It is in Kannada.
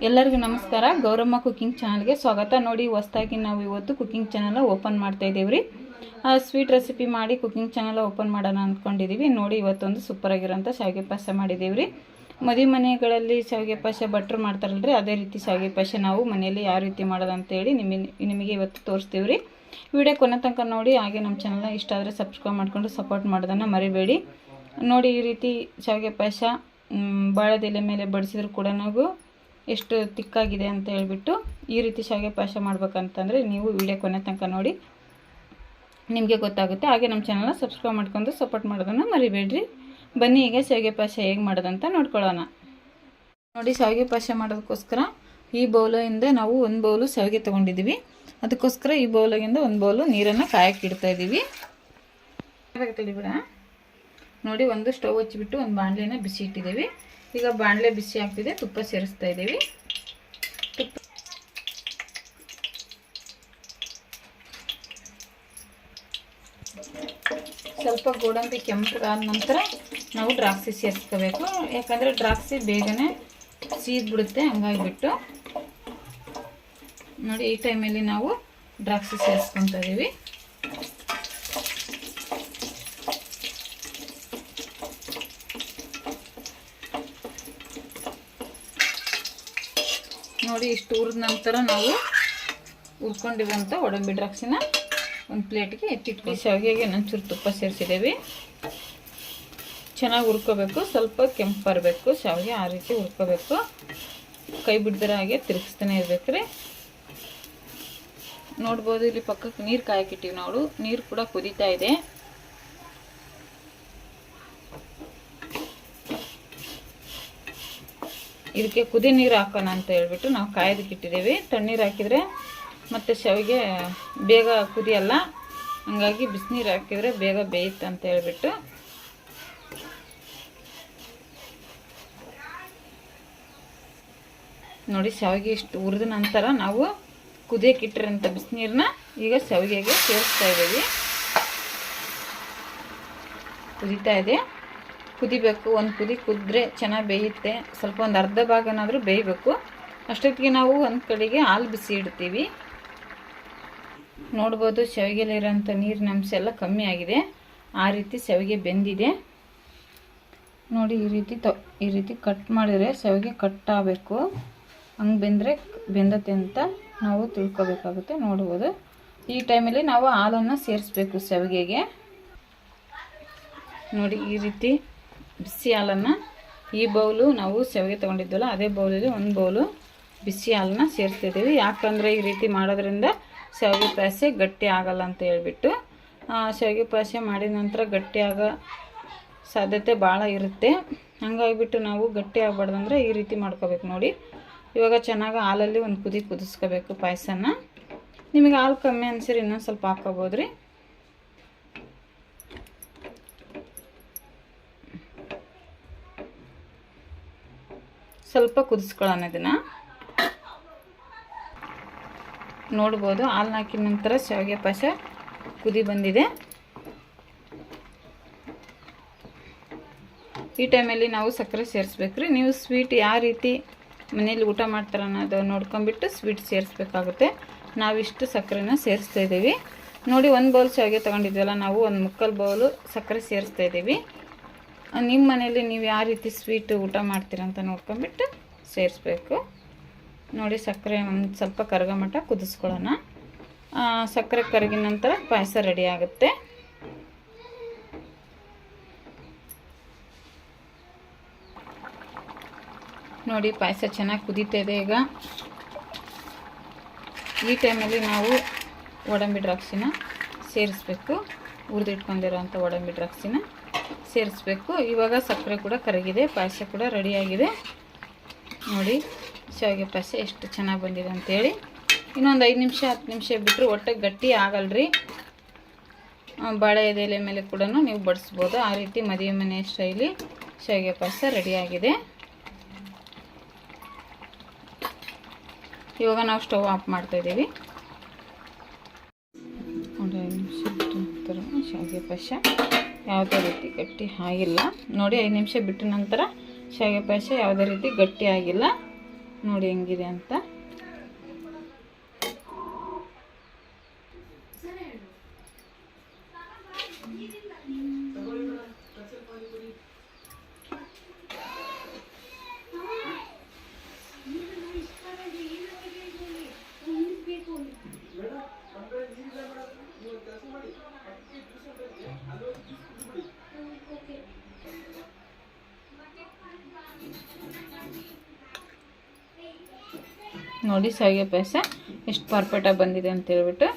ಎಲ್ಲರಿಗೂ ನಮಸ್ಕಾರ. ಗೌರಮ್ಮ ಕುಕ್ಕಿಂಗ್ ಚಾನಲ್ಗೆ ಸ್ವಾಗತ. ನೋಡಿ, ಹೊಸ್ದಾಗಿ ನಾವು ಇವತ್ತು ಕುಕ್ಕಿಂಗ್ ಚಾನಲ್ ಓಪನ್ ಮಾಡ್ತಾ ಇದ್ದೀವಿ ರೀ ಸ್ವೀಟ್ ರೆಸಿಪಿ ಮಾಡಿ ಕುಕ್ಕಿಂಗ್ ಚಾನಲ್ ಓಪನ್ ಮಾಡೋಣ ಅಂದ್ಕೊಂಡಿದ್ದೀವಿ. ನೋಡಿ, ಇವತ್ತೊಂದು ಸೂಪರ್ ಆಗಿರೋಂಥ ಶಾವಿಗೆ ಪಾಯಸ ಮಾಡಿದ್ದೀವಿ ರೀ ಮದುವೆ ಮನೆಗಳಲ್ಲಿ ಶಾವಿಗೆ ಪಾಯಸ ಭಟ್ರು ಮಾಡ್ತಾರಲ್ರಿ, ಅದೇ ರೀತಿ ಶಾವಿಗೆ ಪಾಯಸ ನಾವು ಮನೆಯಲ್ಲಿ ಯಾವ ರೀತಿ ಮಾಡೋದು ಅಂತೇಳಿ ನಿಮಗೆ ನಿಮಗೆ ಇವತ್ತು ತೋರಿಸ್ತೀವಿ ರೀ ವಿಡಿಯೋ ಕೊನೆ ತನಕ ನೋಡಿ, ಹಾಗೆ ನಮ್ಮ ಚಾನಲ್ನ ಇಷ್ಟ ಆದರೆ ಸಬ್ಸ್ಕ್ರೈಬ್ ಮಾಡಿಕೊಂಡು ಸಪೋರ್ಟ್ ಮಾಡೋದನ್ನು ಮರಿಬೇಡಿ. ನೋಡಿ, ಈ ರೀತಿ ಶಾವಿಗೆ ಪಾಯಸ ಬಾಳೆದೆಲೆ ಮೇಲೆ ಬಡಿಸಿದ್ರು ಕೂಡ ನಾವು ಎಷ್ಟು ತಿಕ್ಕಾಗಿದೆ ಅಂತ ಹೇಳ್ಬಿಟ್ಟು ಈ ರೀತಿ ಶಾವಿಗೆ ಪಾಯಸ ಮಾಡ್ಬೇಕಂತಂದರೆ ನೀವು ವಿಡಿಯೋ ಕೊನೆ ತನಕ ನೋಡಿ ನಿಮಗೆ ಗೊತ್ತಾಗುತ್ತೆ. ಹಾಗೆ ನಮ್ಮ ಚಾನಲ್ನ ಸಬ್ಸ್ಕ್ರೈಬ್ ಮಾಡ್ಕೊಂಡು ಸಪೋರ್ಟ್ ಮಾಡೋದನ್ನು ಮರಿಬೇಡ್ರಿ. ಬನ್ನಿ ಈಗ ಶಾವಿಗೆ ಪಾಯಸ ಹೇಗೆ ಮಾಡೋದಂತ ನೋಡ್ಕೊಳ್ಳೋಣ. ನೋಡಿ ಶಾವಿಗೆ ಪಾಯಸ ಮಾಡೋದಕ್ಕೋಸ್ಕರ ಈ ಬೌಲಿಂದ ನಾವು ಒಂದು ಬೌಲು ಶಾವಿಗೆ ತೊಗೊಂಡಿದ್ದೀವಿ ಅದಕ್ಕೋಸ್ಕರ ಈ ಬೌಲಾಗಿಂದ ಒಂದು ಬೌಲು ನೀರನ್ನು ಕಾಯಕ್ಕೆ ಇಡ್ತಾ ಇದ್ದೀವಿ ನೋಡಿ ಒಂದು ಸ್ಟವ್ ಹಚ್ಚಿಬಿಟ್ಟು ಒಂದು ಬಾಣಲಿನ ಬಿಸಿ ಇಟ್ಟಿದ್ದೀವಿ ಈಗ ಬಾಣಲೆ ಬಿಸಿ ಆಗ್ತಿದೆ, ತುಪ್ಪ ಸೇರಿಸ್ತಾ ಇದ್ದೀವಿ. ತುಪ್ಪ ಸ್ವಲ್ಪ ಗೋಡಂಬಿ ಕೆಂಪಗಾದ ನಂತರ ನಾವು ದ್ರಾಕ್ಷಿ ಸೇರಿಸ್ಕೋಬೇಕು. ಯಾಕಂದರೆ ದ್ರಾಕ್ಷಿ ಬೇಗನೆ ಸೀದ್ಬಿಡುತ್ತೆ, ಹಂಗಾಗಿಬಿಟ್ಟು. ನೋಡಿ, ಈ ಟೈಮಲ್ಲಿ ನಾವು ದ್ರಾಕ್ಷಿ ಸೇರಿಸ್ಕೊತಾ ಇದ್ದೀವಿ ನೋಡಿ ಇಷ್ಟು ಹುರಿದ ನಂತರ ನಾವು ಹುರ್ಕೊಂಡಿರೋಂಥ ಒಡಂಬಿ ದ್ರಾಕ್ಷಿನ ಒಂದು ಪ್ಲೇಟ್ಗೆ ಎತ್ತಿಟ್ಕೊಂಡು ಶಾವಿಗೆಗೆ ನಂಚೂರು ತುಪ್ಪ ಸೇರಿಸಿದ್ದೇವೆ. ಚೆನ್ನಾಗಿ ಹುರ್ಕೋಬೇಕು. ಸ್ವಲ್ಪ ಕೆಂಪು ಬರಬೇಕು. ಶಾವಿಗೆ ಆ ರೀತಿ ಹುರ್ಕೋಬೇಕು. ಕೈ ಬಿಡ್ದಿರ ಹಾಗೆ ತಿರುಗಿಸ್ತಾನೆ ಇರ್ಬೇಕು ರೀ ನೋಡ್ಬೋದು ಇಲ್ಲಿ ಪಕ್ಕಕ್ಕೆ ನೀರು ಕಾಯಕ್ಕಿಟ್ಟಿವಿ ನಾವು ನೀರು ಕೂಡ ಕುದೀತಾ ಇದೆ. ಇದಕ್ಕೆ ಕುದಿ ನೀರು ಹಾಕೋಣ ಅಂತ ಹೇಳ್ಬಿಟ್ಟು ನಾವು ಕಾಯೋದಕ್ಕೆ ಇಟ್ಟಿದ್ದೀವಿ. ತಣ್ಣೀರು ಹಾಕಿದರೆ ಮತ್ತು ಶಾವಿಗೆ ಬೇಗ ಕುದಿಯಲ್ಲ. ಹಂಗಾಗಿ ಬಿಸಿನೀರು ಹಾಕಿದರೆ ಬೇಗ ಬೇಯುತ್ತೆ ಅಂತ ಹೇಳ್ಬಿಟ್ಟು. ನೋಡಿ ಶಾವಿಗೆ ಇಷ್ಟು ಹುರಿದ ನಂತರ ನಾವು ಕುದಿಯಕ್ಕೆ ಇಟ್ಟಿರೋಂಥ ಬಿಸಿನೀರನ್ನ ಈಗ ಶಾವಿಗೆಗೆ ಸೇರಿಸ್ತಾ ಇದ್ದೀವಿ. ಕುದೀತಾ ಇದೆ. ಕುದಿಬೇಕು, ಒಂದು ಕುದಿ ಕುದ್ರೆ ಚೆನ್ನಾಗಿ ಬೇಯುತ್ತೆ. ಸ್ವಲ್ಪ ಒಂದು ಅರ್ಧ ಭಾಗನಾದರೂ ಬೇಯಬೇಕು. ಅಷ್ಟೊತ್ತಿಗೆ ನಾವು ಒಂದು ಕಡೆಗೆ ಹಾಲು ಬಿಸಿ ಇಡ್ತೀವಿ. ನೋಡ್ಬೋದು ಶಾವಿಗೆಲಿರೋಂಥ ನೀರಿನ ಅಂಶ ಎಲ್ಲ ಕಮ್ಮಿ ಆಗಿದೆ. ಆ ರೀತಿ ಶಾವಿಗೆ ಬೆಂದಿದೆ. ನೋಡಿ, ಈ ರೀತಿ ತ, ಈ ರೀತಿ ಕಟ್ ಮಾಡಿದರೆ ಶಾವಿಗೆ ಕಟ್ ಆಗಬೇಕು. ಹಂಗೆ ಬೆಂದರೆ ಬೆಂದತ್ತೆ ಅಂತ ನಾವು ತಿಳ್ಕೊಬೇಕಾಗುತ್ತೆ. ನೋಡ್ಬೋದು. ಈ ಟೈಮಲ್ಲಿ ನಾವು ಹಾಲನ್ನು ಸೇರಿಸ್ಬೇಕು ಶಾವಿಗೆಗೆ ನೋಡಿ, ಈ ರೀತಿ ಬಿಸಿ ಹಾಲನ್ನು ಈ ಬೌಲು ನಾವು ಶಾವಿಗೆ ತೊಗೊಂಡಿದ್ವಲ್ಲ ಅದೇ ಬೌಲಲ್ಲಿ ಒಂದು ಬೌಲು ಬಿಸಿ ಹಾಲನ್ನ ಸೇರಿಸ್ತಿದ್ದೀವಿ. ಯಾಕಂದರೆ ಈ ರೀತಿ ಮಾಡೋದ್ರಿಂದ ಶಾವಿಗೆ ಪಾಯಸ ಗಟ್ಟಿ ಆಗಲ್ಲ ಅಂತ ಹೇಳ್ಬಿಟ್ಟು ಶಾವಿಗೆ ಪಾಯಸ ಮಾಡಿದ ನಂತರ ಗಟ್ಟಿ ಆಗೋ ಸಾಧ್ಯತೆ ಭಾಳ ಇರುತ್ತೆ. ಹಂಗಾಗಿಬಿಟ್ಟು ನಾವು ಗಟ್ಟಿ ಆಗಬಾರ್ದಂದ್ರೆ ಈ ರೀತಿ ಮಾಡ್ಕೋಬೇಕು ನೋಡಿ. ಇವಾಗ ಚೆನ್ನಾಗಿ ಹಾಲಲ್ಲಿ ಒಂದು ಕುದಿ ಕುದಿಸ್ಕೋಬೇಕು ಪಾಯಸನ. ನಿಮಗೆ ಹಾಲು ಕಮ್ಮಿ ಅನ್ಸಿರಿ ಇನ್ನೊಂದು ಸ್ವಲ್ಪ ಹಾಕ್ಕೋಬೋದು ಸ್ವಲ್ಪ ಕುದಿಸ್ಕೊಳ್ಳೋಣ ಇದನ್ನು. ನೋಡ್ಬೋದು ಹಾಲು ಹಾಕಿದ ನಂತರ ಶಾವಿಗೆ ಪಾಯಸ ಕುದಿ ಬಂದಿದೆ. ಈ ಟೈಮಲ್ಲಿ ನಾವು ಸಕ್ಕರೆ ಸೇರಿಸ್ಬೇಕ್ರಿ. ನೀವು ಸ್ವೀಟ್ ಯಾವ ರೀತಿ ಮನೇಲಿ ಊಟ ಮಾಡ್ತಾರೆ ಅನ್ನೋದು ನೋಡ್ಕೊಂಬಿಟ್ಟು ಸ್ವೀಟ್ ಸೇರಿಸ್ಬೇಕಾಗುತ್ತೆ. ನಾವಿಷ್ಟು ಸಕ್ಕರೆನ ಸೇರಿಸ್ತಾ ಇದ್ದೀವಿ. ನೋಡಿ, ಒಂದು ಬೌಲ್ ಶಾವಿಗೆ ತೊಗೊಂಡಿದ್ವಲ್ಲ, ನಾವು ಒಂದು ಮುಕ್ಕಲ್ ಬೌಲು ಸಕ್ಕರೆ ಸೇರಿಸ್ತಾ ಇದ್ದೀವಿ. ನಿಮ್ಮ ಮನೇಲಿ ನೀವು ಯಾವ ರೀತಿ ಸ್ವೀಟು ಊಟ ಮಾಡ್ತೀರ ಅಂತ ನೋಡ್ಕೊಂಬಿಟ್ಟು ಸೇರಿಸ್ಬೇಕು. ನೋಡಿ ಸಕ್ಕರೆ ಒಂದು ಸ್ವಲ್ಪ ಕರಗೋ ಮಟ್ಟ ಕುದಿಸ್ಕೊಳ್ಳೋಣ. ಸಕ್ಕರೆ ಕರಗಿದ ನಂತರ ಪಾಯಸ ರೆಡಿ ಆಗುತ್ತೆ. ನೋಡಿ ಪಾಯಸ ಚೆನ್ನಾಗಿ ಕುದೀತಿದೆ ಈಗ. ಈ ಟೈಮಲ್ಲಿ ನಾವು ಒಡಂಬಿ ದ್ರಾಕ್ಷಿನ ಸೇರಿಸ್ಬೇಕು. ಹುರಿದಿಟ್ಕೊಂಡಿರೋಂಥ ಒಡಂಬಿ ದ್ರಾಕ್ಷಿನ. ಸೇರಿಸ್ಬೇಕು. ಇವಾಗ ಸಕ್ಕರೆ ಕೂಡ ಕರಗಿದೆ, ಪಾಯಸ ಕೂಡ ರೆಡಿಯಾಗಿದೆ. ನೋಡಿ, ಶಾವಿಗೆ ಪಾಯಸ ಎಷ್ಟು ಚೆನ್ನಾಗಿ ಬಂದಿದೆ ಅಂಥೇಳಿ ಇನ್ನೊಂದು ಐದು ನಿಮಿಷ, ಹತ್ತು ನಿಮಿಷ ಬಿಟ್ಟರೆ ಒಟ್ಟೆ ಗಟ್ಟಿ ಆಗಲ್ರಿ. ಬಾಳೆ ಎಲೆ ಮೇಲೆ ಕೂಡ ನೀವು ಬಡಿಸ್ಬೋದು. ಆ ರೀತಿ ಮದುವೆ ಮನೆ ಸ್ಟೈಲಿ ಶಾವಿಗೆ ಪಾಯಸ ರೆಡಿಯಾಗಿದೆ. ಇವಾಗ ನಾವು ಸ್ಟವ್ ಆಫ್ ಮಾಡ್ತಾಯಿದ್ದೀವಿ ಒಂದು ಐದು ನಿಮಿಷ ಶಾವಿಗೆ ಪಾಯಸ. ಯಾವುದೇ ರೀತಿ ಗಟ್ಟಿ ಆಗಿಲ್ಲ. ನೋಡಿ ಐದು ನಿಮಿಷ ಬಿಟ್ಟ ನಂತರ ಶಾವಿಗೆ ಪಾಯಸ ಯಾವುದೇ ರೀತಿ ಗಟ್ಟಿ ಆಗಿಲ್ಲ. ನೋಡಿ ಹೆಂಗಿದೆ ಅಂತ. ನೋಡಿ ಸಾವಿಗೆ ಪಾಯಸ ಎಷ್ಟು ಪರ್ಫೆಕ್ಟಾಗಿ ಬಂದಿದೆ ಅಂತ ಹೇಳ್ಬಿಟ್ಟು